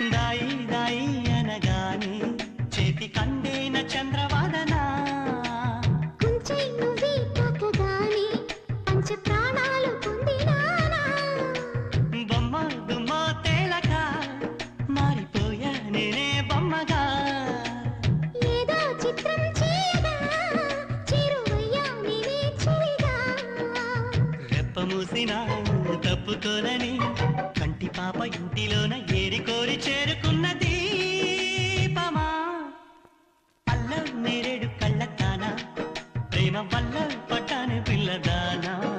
దాయి దాయి అనగానే చేతి కందేన చంద్రవాదన. కుంచె నువ్వే తాకగానే పంచ ప్రాణాలు పొందినానా? బొమ్మ దుమ్మ తేలక మారిపోయా నేనే బొమ్మగా. ఏదో చిత్రం చేయగా చేరువయ్యా నీవే చెలిగా రెప్ప మూసిన తప్పుకోలని தினம் பட்டானு பிள்ளதானா